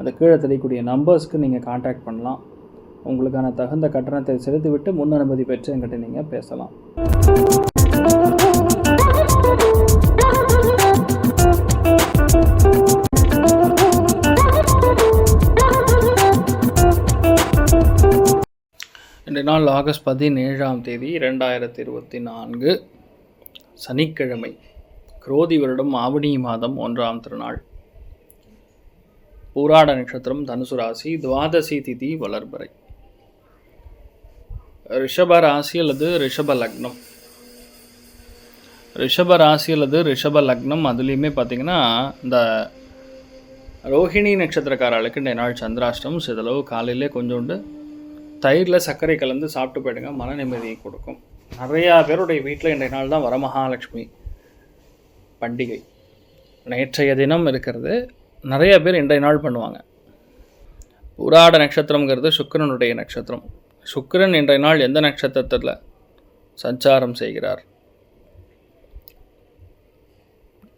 அந்த கீழே தெரியக்கூடிய நம்பர்ஸ்க்கு நீங்கள் காண்டாக்ட் பண்ணலாம். உங்களுக்கான தகுந்த கட்டணத்தை செலுத்திவிட்டு முன் அனுமதி பெற்று என்கிட்ட நீங்கள் பேசலாம். இன்றைய நாள் ஆகஸ்ட் பதினேழாம் தேதி இரண்டாயிரத்தி இருபத்தி நான்கு சனிக்கிழமை குரோதி வருடம் ஆவணி மாதம் ஒன்றாம் திருநாள். பூராட நட்சத்திரம் தனுசு ராசி துவாதசி திதி வளர்பறை. ரிஷப ராசி அல்லது ரிஷப லக்னம். ரிஷப ராசி அல்லது ரிஷப லக்னம் அதுலேயுமே பார்த்திங்கன்னா இந்த ரோஹிணி நட்சத்திரக்காரர்களுக்கு இன்றைய நாள் சந்திராஷ்டம் சிதளவு காலையிலே கொஞ்சோண்டு தயிரில் சர்க்கரை கலந்து சாப்பிட்டு போயிடுங்க. மன நிம்மதியை கொடுக்கும். நிறையா பேருடைய வீட்டில் இன்றைய நாள் தான் வரமகாலட்சுமி பண்டிகை. நேற்றைய தினம் இருக்கிறது. நிறைய பேர் இன்றைய நாள் பண்ணுவாங்க. புராட நட்சத்திரங்கிறது சுக்கரனுடைய நட்சத்திரம். சுக்கரன் இன்றைய நாள் எந்த நட்சத்திரத்தில் சஞ்சாரம் செய்கிறார்?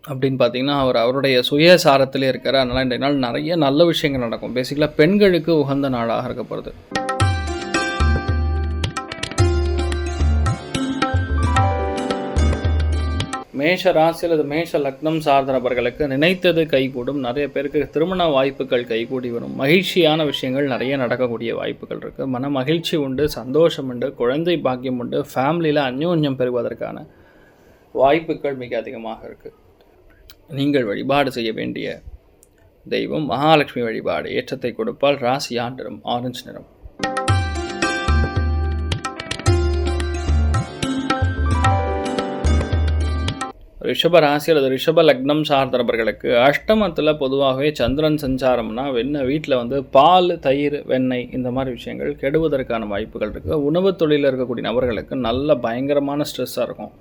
அப்படின்னு பார்த்தீங்கன்னா அவர் அவருடைய சுயசாரத்திலே இருக்கிறார். அதனால் இன்றைய நாள் நிறைய நல்ல விஷயங்கள் நடக்கும். பேசிக்கலாக பெண்களுக்கு உகந்த நாளாக இருக்கப்படுது மேஷ ராசி அல்லது மேஷ லக்னம் சார்ந்த நபர்களுக்கு நினைத்தது கைகூடும். நிறைய பேருக்கு திருமண வாய்ப்புகள் கைகூடி வரும். மகிழ்ச்சியான விஷயங்கள் நிறைய நடக்கக்கூடிய வாய்ப்புகள் இருக்குது மன மகிழ்ச்சி உண்டு சந்தோஷம் உண்டு குழந்தை பாக்கியம் உண்டு ஃபேமிலியில் அந்யோன்யம் பெறுவதற்கான வாய்ப்புகள் மிக அதிகமாக இருக்குது நீங்கள் வழிபாடு செய்ய வேண்டிய தெய்வம் மகாலட்சுமி வழிபாடு ஏற்றத்தை கொடுப்பால் ராசி ஆண்டிரம் ஆரஞ்சு நிறம். ரிஷப ராசி அல்லது ரிஷப லக்னம் சார்ந்தவர்களுக்கு அஷ்டமத்தில் பொதுவாகவே சந்திரன் சஞ்சாரம்னா வெண்ணெய் வீட்டில் வந்து பால் தயிர் வெண்ணெய் இந்த மாதிரி விஷயங்கள் கெடுவதற்கான வாய்ப்புகள் இருக்குது உணவு தொழிலில் இருக்கக்கூடிய நபர்களுக்கு நல்ல பயங்கரமான ஸ்ட்ரெஸ்ஸாக இருக்கும்.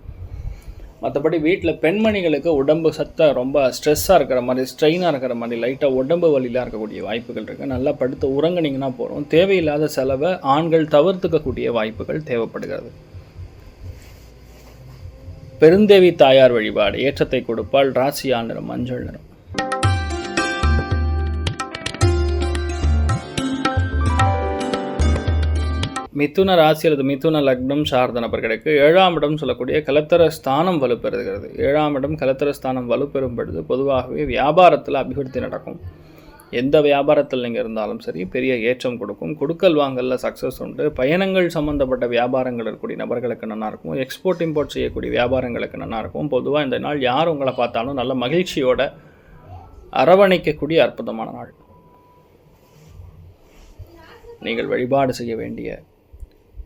மற்றபடி வீட்டில் பெண்மணிகளுக்கு உடம்பு சத்தாக ரொம்ப ஸ்ட்ரெஸ்ஸாக இருக்கிற மாதிரி ஸ்ட்ரெயினாக இருக்கிற மாதிரி லைட்டாக உடம்பு வலிலாம் இருக்கக்கூடிய வாய்ப்புகள் இருக்குது நல்லா படுத்து உறங்குனீங்கன்னா போகிறோம் தேவையில்லாத செலவை ஆண்கள் தவிர்த்துக்கக்கூடிய வாய்ப்புகள் தேவைப்படுகிறது. பெருந்தேவி தாயார் வழிபாடு. ஏற்றத்தை கொடுப்பால் ராசியா நிறம் மஞ்சள் நிறம். மிதுன ராசி அல்லது மிதுன லக்னம் சார்ந்த நபர்களுக்கு ஏழாம் இடம் சொல்லக்கூடிய கலத்தர ஸ்தானம் வலுப்பெறுகிறது. ஏழாம் இடம் கலத்தர ஸ்தானம் வலுப்பெறும் பொழுது பொதுவாகவே வியாபாரத்தில் அபிவிருத்தி நடக்கும். எந்த வியாபாரத்தில் நீங்கள் இருந்தாலும் சரி பெரிய ஏற்றம் கொடுக்கும். கொடுக்கல் வாங்கலில் சக்ஸஸ் உண்டு. பயணங்கள் சம்மந்தப்பட்ட வியாபாரங்கள் இருக்கக்கூடிய நபர்களுக்கு நல்லாயிருக்கும் எக்ஸ்போர்ட் இம்போர்ட் செய்யக்கூடிய வியாபாரங்களுக்கு நல்லாயிருக்கும் பொதுவாக இந்த நாள் யார் உங்களை பார்த்தாலும் நல்ல மகிழ்ச்சியோட அரவணைக்கக்கூடிய அற்புதமான நாள். நீங்கள் வழிபாடு செய்ய வேண்டிய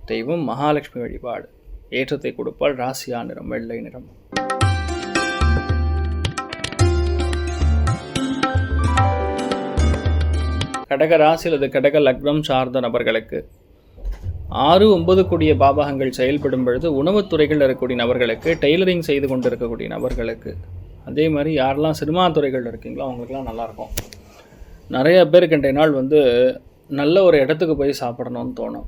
தெய்வம் மகாலட்சுமி வழிபாடு. ஏற்றத்தை கொடுப்பால் ராசியா நிறம் வெள்ளை நிறம். கடக ராசி அல்லது கடக லக்னம் சார்ந்த நபர்களுக்கு. ஆறு ஒன்பது கூடிய பாபகங்கள் செயல்படும் பொழுது உணவுத் துறைகளில் இருக்கக்கூடிய நபர்களுக்கு டெய்லரிங் செய்து கொண்டு இருக்கக்கூடிய நபர்களுக்கு. அதே மாதிரி யாரெல்லாம் சினிமா துறைகளில் இருக்கீங்களோ அவங்களுக்குலாம் நல்லாயிருக்கும். நிறைய பேருக்கு இன்றைய நாள் வந்து நல்ல ஒரு இடத்துக்கு போய் சாப்பிடணும்னு தோணும்.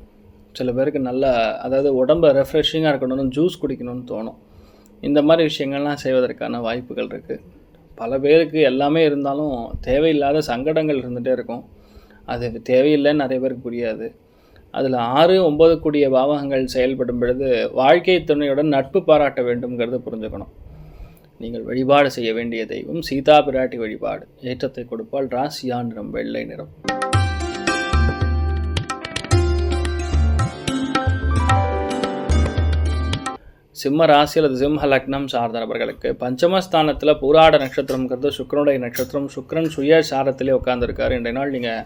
சில பேருக்கு நல்ல அதாவது உடம்பை ரெஃப்ரெஷிங்காக இருக்கணும்னு ஜூஸ் குடிக்கணும்னு தோணும். இந்த மாதிரி விஷயங்கள்லாம் செய்வதற்கான வாய்ப்புகள் இருக்குது பல பேருக்கு எல்லாமே இருந்தாலும் தேவையில்லாத சங்கடங்கள் இருந்துகிட்டே இருக்கும். அது தேவையில்லைன்னு நிறைய பேருக்கு புரியாது. அதில் ஆறு ஒம்பது கூடிய பாவகங்கள் செயல்படும் பொழுது வாழ்க்கை துணையுடன் நட்பு பாராட்ட வேண்டும்ங்கிறத புரிஞ்சுக்கணும். நீங்கள் வழிபாடு செய்ய வேண்டிய தெய்வம் சீதா பிராட்டி வழிபாடு. ஏற்றத்தை கொடுப்பால் ராசியான் நிறம் வெள்ளை நிறம். சிம்ம ராசி அல்லது சிம்ம லக்னம் சார்ந்த நபர்களுக்கு பஞ்சமஸ்தானத்தில் பூராட நட்சத்திரம்ங்கிறது சுக்கரனுடைய நட்சத்திரம். சுக்கரன் சுய சாரத்திலே உட்காந்துருக்காரு இன்றைய நாள் நீங்கள்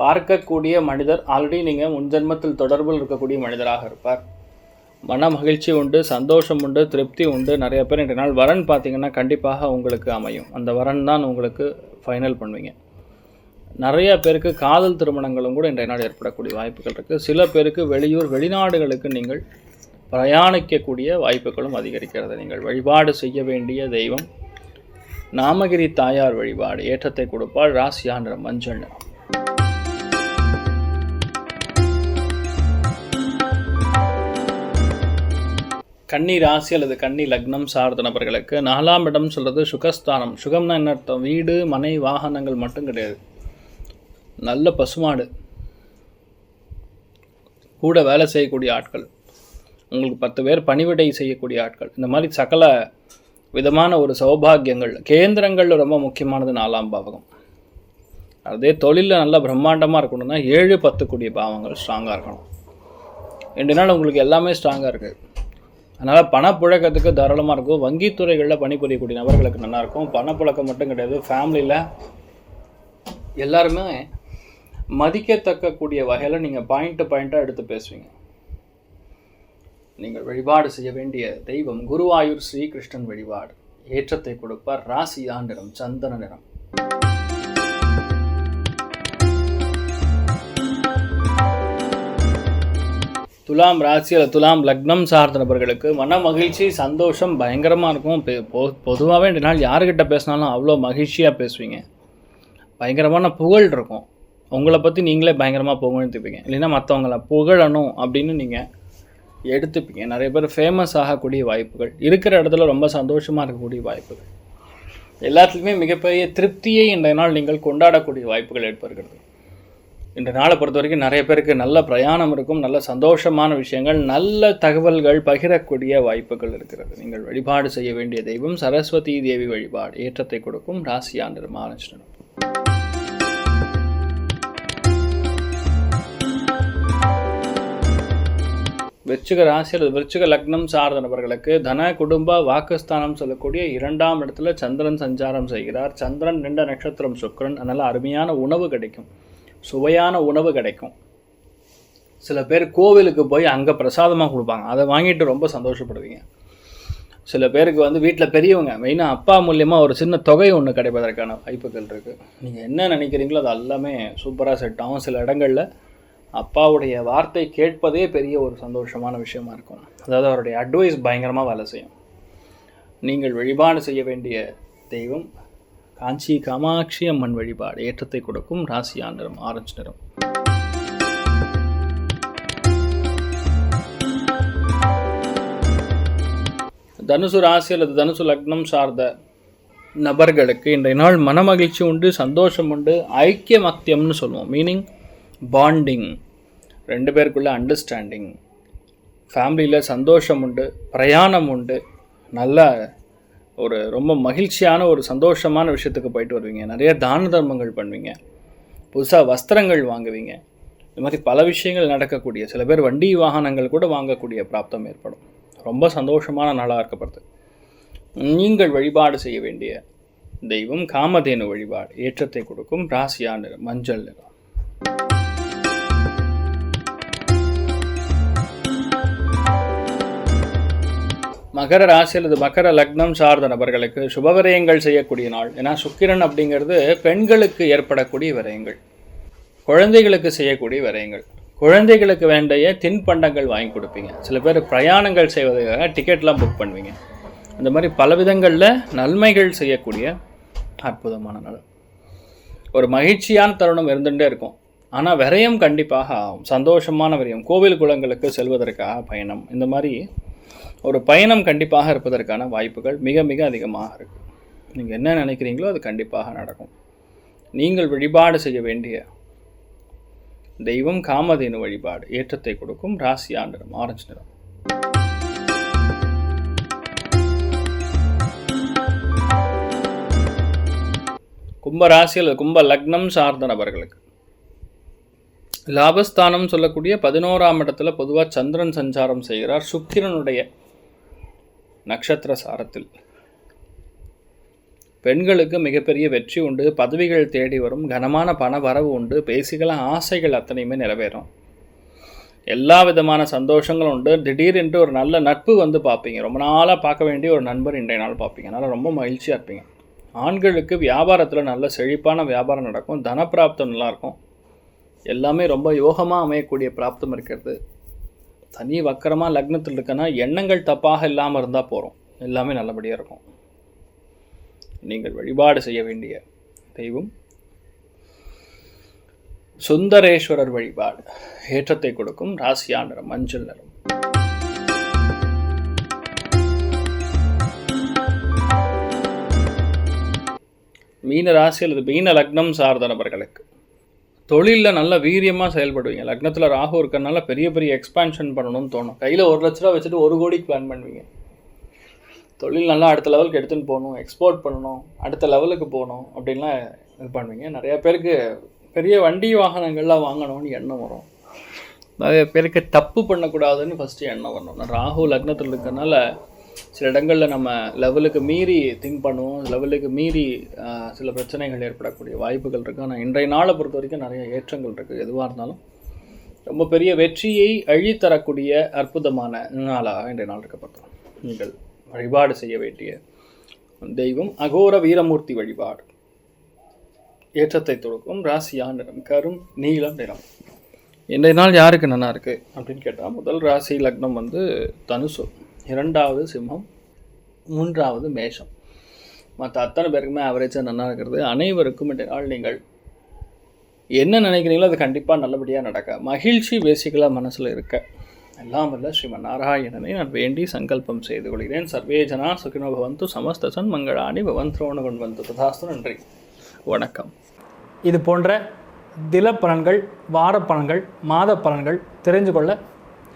பார்க்கக்கூடிய மனிதர் ஆல்ரெடி நீங்கள் முன்ஜென்மத்தில் தொடர்பில் இருக்கக்கூடிய மனிதராக இருப்பார். மன மகிழ்ச்சி உண்டு சந்தோஷம் உண்டு திருப்தி உண்டு நிறைய பேர் இன்றைய நாள் வரன் பார்த்தீங்கன்னா கண்டிப்பாக உங்களுக்கு அமையும். அந்த வரன் தான் உங்களுக்கு ஃபைனல் பண்ணுவீங்க. நிறைய பேருக்கு காதல் திருமணங்களும் கூட இன்றைய நாள் ஏற்படக்கூடிய வாய்ப்புகள் இருக்குது சில பேருக்கு வெளியூர் வெளிநாடுகளுக்கு நீங்கள் பிரயாணிக்கக்கூடிய வாய்ப்புகளும் அதிகரிக்கிறது. நீங்கள் வழிபாடு செய்ய வேண்டிய தெய்வம். நாமகிரி தாயார் வழிபாடு ஏற்றத்தை கொடுப்பால் ராசியா நிறம். மஞ்சள் கன்னி ராசி அல்லது கன்னி லக்னம் சார்ந்த நபர்களுக்கு நாலாம் இடம் சொல்கிறது சுகஸ்தானம். சுகம்னா என்ன அர்த்தம்? வீடு மனை வாகனங்கள் மட்டும் கிடையாது. நல்ல பசுமாடு. கூட வேலை செய்யக்கூடிய ஆட்கள். உங்களுக்கு பத்து பேர் பணிவிடை செய்யக்கூடிய ஆட்கள். இந்த மாதிரி சகல விதமான ஒரு சௌபாகியங்கள். கேந்திரங்கள் ரொம்ப முக்கியமானது நாலாம் பாவகம். அதே தொழிலில் நல்லா பிரம்மாண்டமாக இருக்கணும்னா ஏழு பத்து கூடிய பாவங்கள் ஸ்ட்ராங்காக இருக்கணும். ரெண்டு நாள் உங்களுக்கு எல்லாமே ஸ்ட்ராங்காக இருக்குது அதனால் பணப்புழக்கத்துக்கு தாராளமாக இருக்கும். வங்கித்துறைகளில் பணிபுரியக்கூடிய நபர்களுக்கு நல்லாயிருக்கும் பணப்புழக்கம் மட்டும் கிடையாது ஃபேமிலியில் எல்லாருமே மதிக்கத்தக்கக்கூடிய வகையில் நீங்கள் பாயிண்ட் பாயிண்ட்டாக எடுத்து பேசுவீங்க. நீங்கள் வழிபாடு செய்ய வேண்டிய தெய்வம் குருவாயூர் ஸ்ரீகிருஷ்ணன் வழிபாடு. ஏற்றத்தை கொடுப்பார். ராசியா நிறம் சந்தன நிறம். துலாம் ராசி அல்லது துலாம் லக்னம் சார்ந்த நபர்களுக்கு மன மகிழ்ச்சி சந்தோஷம் பயங்கரமாக இருக்கும். பொதுவாகவே ரெண்டு நாள் யாருக்கிட்ட பேசினாலும் அவ்வளோ மகிழ்ச்சியாக பேசுவீங்க. பயங்கரமான புகழ் இருக்கும். உங்களை பற்றி நீங்களே பயங்கரமாக புகழ்ந்துப்பீங்க இல்லைன்னா மற்றவங்கள புகழணும் அப்படின்னு நீங்கள் எடுத்துப்பீங்க. நிறைய பேர் ஃபேமஸ் ஆகக்கூடிய வாய்ப்புகள் இருக்கிற இடத்துல ரொம்ப சந்தோஷமாக இருக்கக்கூடிய வாய்ப்புகள். எல்லாத்துலேயுமே மிகப்பெரிய திருப்தியை இந்த நாள் நீங்கள் கொண்டாடக்கூடிய வாய்ப்புகள் ஏற்படுகிறது. இந்த நாளை பொறுத்த வரைக்கும் நிறைய பேருக்கு நல்ல பிரயாணம் இருக்கும் நல்ல சந்தோஷமான விஷயங்கள் நல்ல தகவல்கள் பகிரக்கூடிய வாய்ப்புகள் இருக்கிறது. நீங்கள் வழிபாடு செய்ய வேண்டிய தெய்வம் சரஸ்வதி தேவி வழிபாடு. ஏற்றத்தை கொடுக்கும் ராசியாண்டர் மகாலட்சுமி விருச்சிக ராசி அல்லது விருச்சிக லக்னம் சார்ந்த நபர்களுக்கு தன குடும்ப வாக்குஸ்தானம் சொல்லக்கூடிய இரண்டாம் இடத்துல சந்திரன் சஞ்சாரம் செய்கிறார். சந்திரன் நின்ற நட்சத்திரம் சுக்கரன். அதனால் அருமையான உணவு கிடைக்கும். சுவையான உணவு கிடைக்கும். சில பேர் கோவிலுக்கு போய் அங்கே பிரசாதமாக கொடுப்பாங்க. அதை வாங்கிட்டு ரொம்ப சந்தோஷப்படுவீங்க. சில பேருக்கு வந்து வீட்டில் பெரியவங்க மெயினாக அப்பா மூலியமாக ஒரு சின்ன தொகை ஒன்று கிடைப்பதற்கான வாய்ப்புகள் இருக்குது நீங்கள் என்ன நினைக்கிறீங்களோ அது எல்லாமே சூப்பராக செட் ஆகும். சில இடங்களில் அப்பாவுடைய வார்த்தை கேட்பதே பெரிய ஒரு சந்தோஷமான விஷயமா இருக்கும். அதாவது அவருடைய அட்வைஸ் பயங்கரமாக வேலை செய்யும். நீங்கள் வழிபாடு செய்ய வேண்டிய தெய்வம் காஞ்சி காமாட்சி அம்மன் வழிபாடு ஏற்றத்தை கொடுக்கும் ராசியா நிறம் ஆரஞ்சு நிறம் தனுசு ராசி அல்லது தனுசு லக்னம் சார்ந்த நபர்களுக்கு இன்றைய நாள் மனமகிழ்ச்சி உண்டு சந்தோஷம் உண்டு ஐக்கியமத்தியம்னு சொல்லுவோம். மீனிங் பாண்டிங் ரெண்டு பேருக்குள்ள அண்டர்ஸ்டாண்டிங் ஃபேமிலியில் சந்தோஷம் உண்டு பிரயாணம் உண்டு நல்ல ஒரு ரொம்ப மகிழ்ச்சியான ஒரு சந்தோஷமான விஷயத்துக்கு போயிட்டு வருவீங்க. நிறைய தான தர்மங்கள் பண்ணுவீங்க. புதுசாக வஸ்திரங்கள் வாங்குவீங்க. இது மாதிரி பல விஷயங்கள் நடக்கக்கூடிய சில பேர் வண்டி வாகனங்கள் கூட வாங்கக்கூடிய பிராப்தம் ஏற்படும். ரொம்ப சந்தோஷமான நாளாக இருக்கப்படுது. நீங்கள் வழிபாடு செய்ய வேண்டிய தெய்வம் காமதேனு வழிபாடு ஏற்றத்தை கொடுக்கும் ராசியா மஞ்சள் நிறம். மகர ராசி அல்லது மகர லக்னம் சார்ந்த நபர்களுக்கு சுபவிரயங்கள் செய்யக்கூடிய நாள். ஏன்னா சுக்கிரன் அப்படிங்கிறது பெண்களுக்கு ஏற்படக்கூடிய விரயங்கள். குழந்தைகளுக்கு செய்யக்கூடிய விரயங்கள். குழந்தைகளுக்கு வேண்டிய தின்பண்டங்கள் வாங்கி கொடுப்பீங்க. சில பேர் பிரயாணங்கள் செய்வதற்காக டிக்கெட்லாம் புக் பண்ணுவீங்க. இந்த மாதிரி பல விதங்களில் நன்மைகள் செய்யக்கூடிய அற்புதமான நாள். ஒரு மகிழ்ச்சியான தருணம் இருந்துகிட்டே இருக்கும். ஆனால் விரயம் கண்டிப்பாக ஆகும். சந்தோஷமான விரயம். கோவில் குளங்களுக்கு செல்வதற்காக பயணம். இந்த மாதிரி ஒரு பயணம் கண்டிப்பாக இருப்பதற்கான வாய்ப்புகள் மிக மிக அதிகமாக இருக்குது நீங்கள் என்ன நினைக்கிறீங்களோ அது கண்டிப்பாக நடக்கும். நீங்கள் வழிபாடு செய்ய வேண்டிய தெய்வம் காமதேனு வழிபாடு ஏற்றத்தை கொடுக்கும் ராசியா நிறம் ஆரஞ்சு நிறம். கும்ப ராசியில் கும்ப லக்னம் சார்ந்த நபர்களுக்கு. லாபஸ்தானம் சொல்லக்கூடிய பதினோராம் இடத்துல பொதுவாக சந்திரன் சஞ்சாரம் செய்கிறார். சுக்கிரனுடைய நட்சத்திர சாரத்தில் பெண்களுக்கு மிகப்பெரிய வெற்றி உண்டு பதவிகள் தேடி வரும் கனமான பண வரவு உண்டு பேசிக்கலாம் ஆசைகள் அத்தனையுமே நிறைவேறும். எல்லா விதமான சந்தோஷங்களும் உண்டு. திடீரென்று ஒரு நல்ல நட்பு வந்து பார்ப்பீங்க. ரொம்ப நாளாக பார்க்க வேண்டிய ஒரு நண்பர் இன்றைய நாள் பார்ப்பீங்க. அதனால் ரொம்ப மகிழ்ச்சியாக இருப்பீங்க. ஆண்களுக்கு வியாபாரத்தில் நல்ல செழிப்பான வியாபாரம் நடக்கும். தனப்பிராப்தம் நல்லாயிருக்கும் எல்லாமே ரொம்ப யோகமாக அமையக்கூடிய பிராப்தம் இருக்கிறது. தனி வக்கரமாக லக்னத்தில் இருக்கனா எண்ணங்கள் தப்பாக இல்லாமல் இருந்தால் போகிறோம் எல்லாமே நல்லபடியாக இருக்கும். நீங்கள் வழிபாடு செய்ய வேண்டிய தெய்வம். சுந்தரேஸ்வரர் வழிபாடு ஏற்றத்தை கொடுக்கும் ராசியா நிறம் மஞ்சள் நிறம். மீன ராசி அல்லது மீன லக்னம் சார்ந்த நபர்களுக்கு தொழிலில் நல்ல வீரியமாக செயல்படுவீங்க. லக்னத்தில் ராகு இருக்கிறனால பெரிய பெரிய எக்ஸ்பான்ஷன் பண்ணணும்னு தோணும். கையில் ஒரு லட்ச ரூபா வச்சுட்டு ஒரு கோடிக்கு பிளான் பண்ணுவீங்க. தொழில் நல்லா அடுத்த லெவலுக்கு எடுத்துன்னு போகணும் எக்ஸ்போர்ட் பண்ணணும் அடுத்த லெவலுக்கு போகணும் அப்படின்லாம் இது பண்ணுவீங்க. நிறைய பேருக்கு பெரிய வண்டி வாகனங்கள்லாம் வாங்கணும்னு எண்ணம் வரும். நிறைய பேருக்கு தப்பு பண்ணக்கூடாதுன்னு ஃபஸ்ட்டு எண்ணம் வரணும். ராகு லக்னத்தில் இருக்கறனால சில இடங்களில் நம்ம லெவலுக்கு மீறி திங்க் பண்ணுவோம். லெவலுக்கு மீறி சில பிரச்சனைகள் ஏற்படக்கூடிய வாய்ப்புகள் இருக்குது ஆனால் இன்றைய நாளை பொறுத்த வரைக்கும் நிறைய ஏற்றங்கள் இருக்குது எதுவாக இருந்தாலும் ரொம்ப பெரிய வெற்றியை அழித்தரக்கூடிய அற்புதமான நாளாக இன்றைய நாள் இருக்கப்பட்டோம் நீங்கள் வழிபாடு செய்ய வேண்டிய தெய்வம் அகோர வீரமூர்த்தி வழிபாடு. ஏற்றத்தை தொடுக்கும் ராசியா நிறம் கரும் நீலம் நிறம். இன்றைய நாள் யாருக்கு நல்லா இருக்குது அப்படின்னு கேட்டால் முதல் ராசி லக்னம் வந்து தனுசு. இரண்டாவது சிம்மம் மூன்றாவது மேஷம். மற்ற அத்தனை பேருக்குமே ஆவரேஜாக நல்லா இருக்கிறது. அனைவருக்கும் இந்த நாள் நீங்கள் என்ன நினைக்கிறீங்களோ அது கண்டிப்பாக நல்லபடியாக நடக்க. மகிழ்ச்சி பேசிக்கலாக மனசில் இருக்க. எல்லாம் வல்ல ஸ்ரீமன் நாராயணனை நான் வேண்டி சங்கல்பம் செய்து கொள்கிறேன். சர்வே ஜனா சுகினோ பவந்து சமஸ்த சன் மங்களாணி பவந்த்ரோண கொண்டு ததாஸ்து நன்றி. வணக்கம். இது போன்ற தில பலன்கள் வார பலன்கள் மாத பலன்கள் தெரிஞ்சு கொள்ள